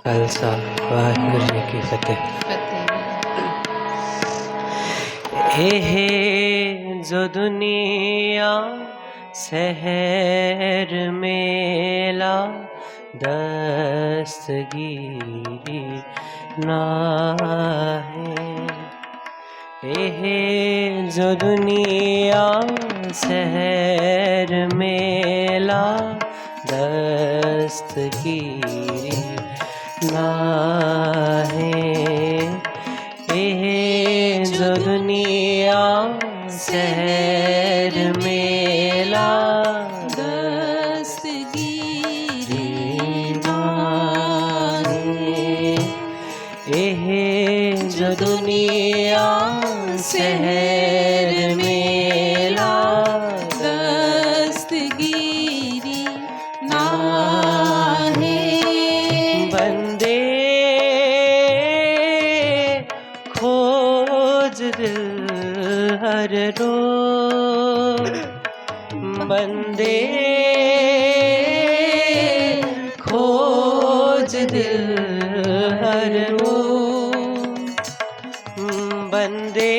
खालसा वाहगुरु जी की फतेह। हे। हे जो दुनिया शहर मेला, दस्तगीरी ना हे, जो दुनिया शहर मेला, दस्तगीरी ना है ये जो दुनिया शहर मेला दस्तगीरी ये जो दुनिया शहर में दिल हर हो बंदे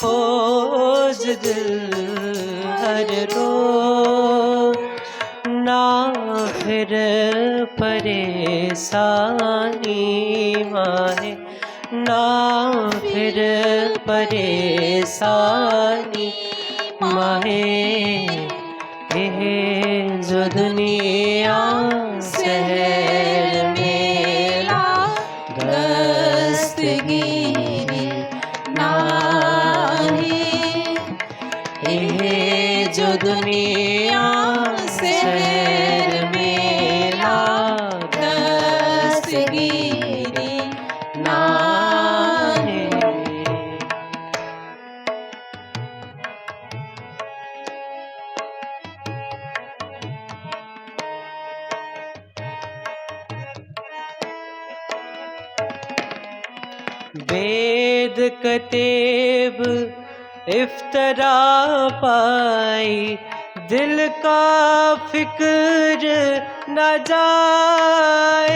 खोज दिल हर रो ना फिर परेशानी माए ना फिर परेशानी वेद कतेब इफ्तरा पाई दिल का फ़िक्र न जाए।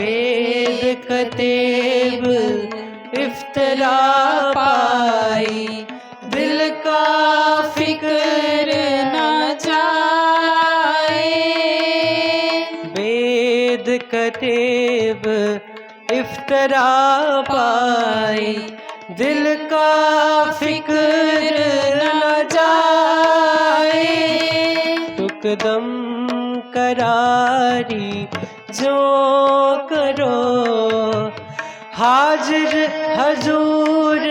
वेद कतेब इफ्तरा पाई। दिल का फ़िक्र न जाए। वेद कतेब इफ्तरा पाई। दिल का फ़िक्र न जाए। टुकदम करारी जो करो। हाजिर हजूर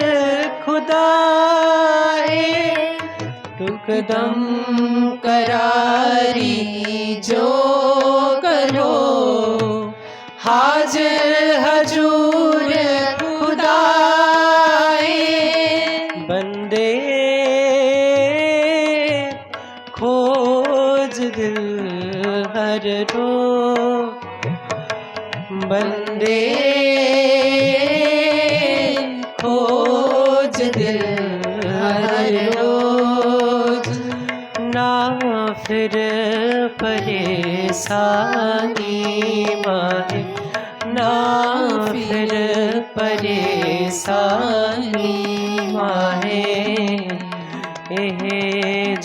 खुदाए टुकदम करारी जो करो। हाजिर हजूर फिर परेशानी मारे ना फिर परेशानी मारे एह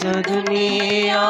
जो दुनिया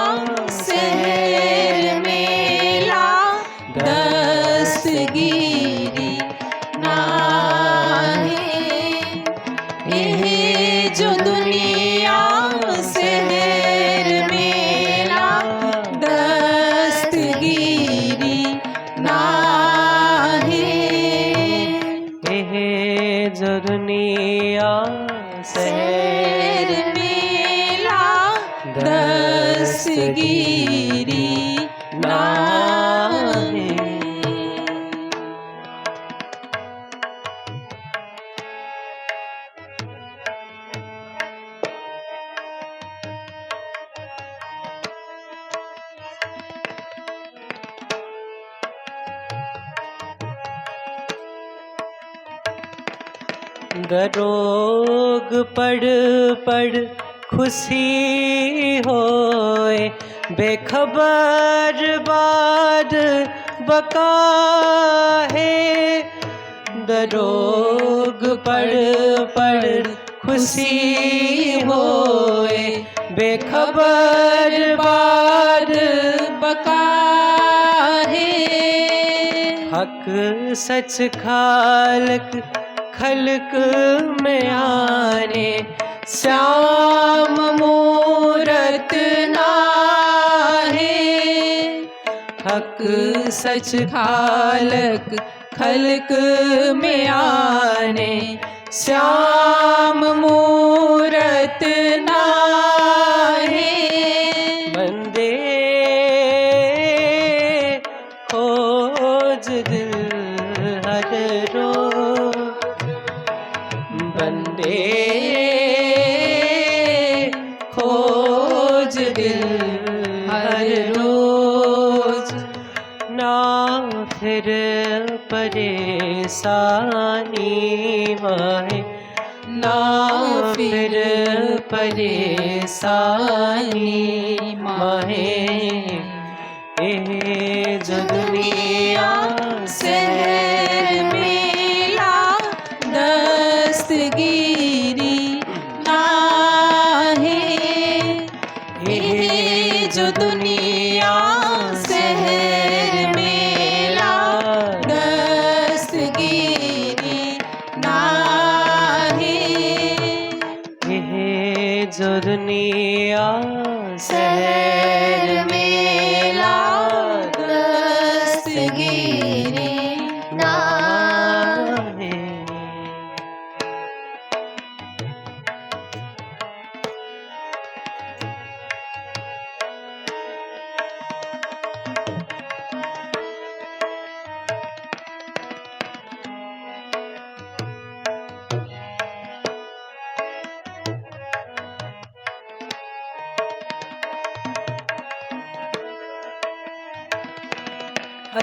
दरोग पढ़ पढ़ खुशी होए। बेखबर बाद बका है। दरोग पड़ पड़ खुशी होए। बेखबर बाद बका है। हक सच खालक खलक में आने, श्याम मूरत नाहे। हक सच खालक खलक में आने, श्याम मूरत नाहे। बंदे खोज दिल परेशानी माहे ना फिर परेशानी माहे ए जो दुनिया से जो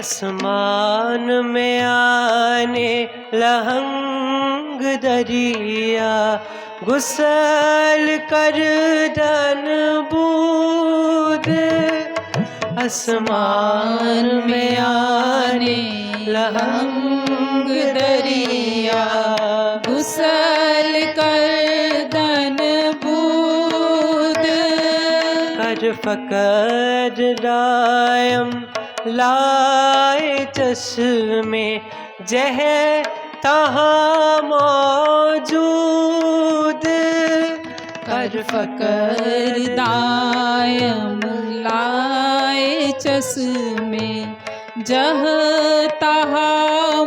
आसमान में आने लहंग दरिया, गुसल कर धन बूद। आसमान में आने लहंग दरिया, गुसल कर दन बूद। कर फकर रायम लाए चश्मे जह तहाँ मौजूद। कर फकर दायम लाए चश्मे जह तहा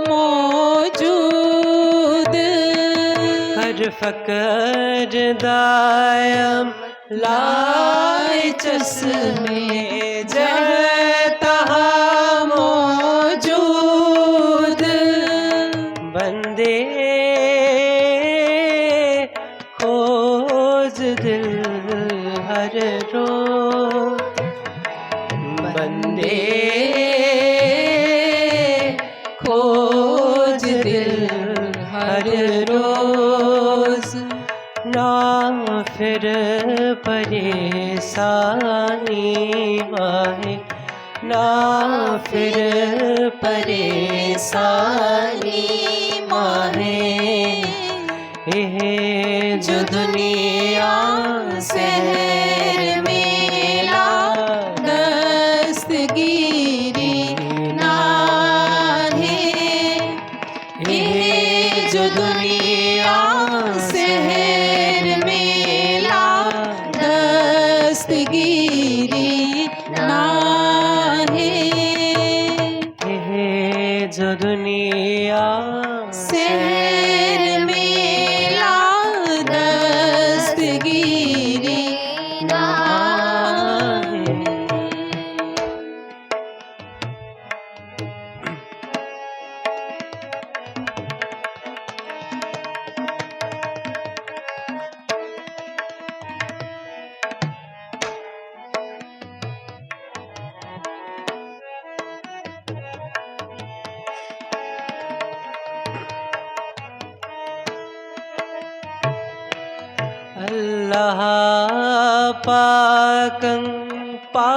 मौजूद। कर फकर दायम लाए चश्मे। रोज ना फिर परेशानी माहे। ना फिर परेशानी माहे। यह जो दुनिया से शहर अल्लाह पाकं पा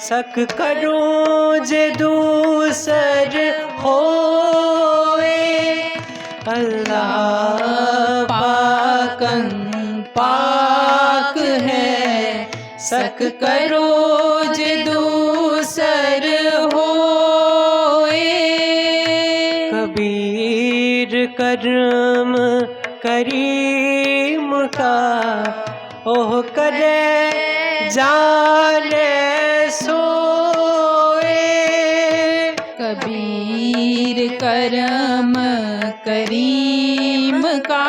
सक करूँ जे दूसर होए। अल्लाह पाकं पाक है। सक करो जे दूसर होए। कबीर करम करीम का ओह करे जाने सोए। कबीर करम करीम का।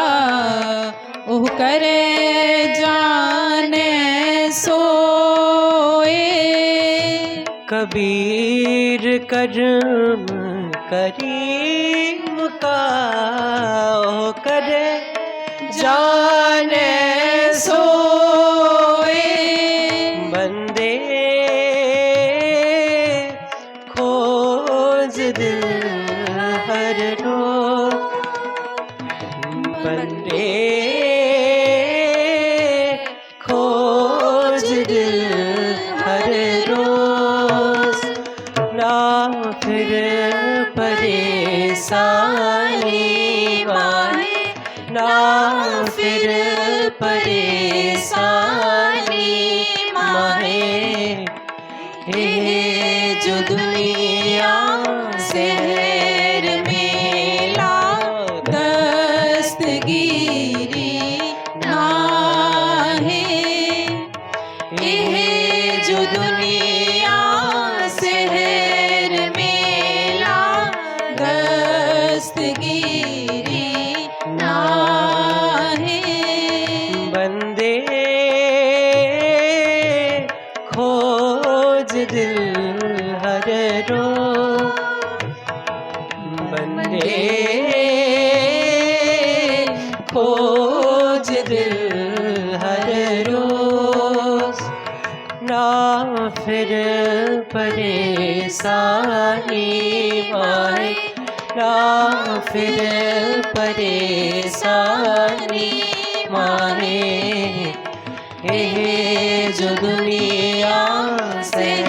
ओह करे जाने सोए। कबीर करम करीम का। ओह करे जाने सोए। बंदे खोज दिल हर रो बंदे हे जो परेशानी माए ना फिर परेशानी माहे हे जो दुनिया शहर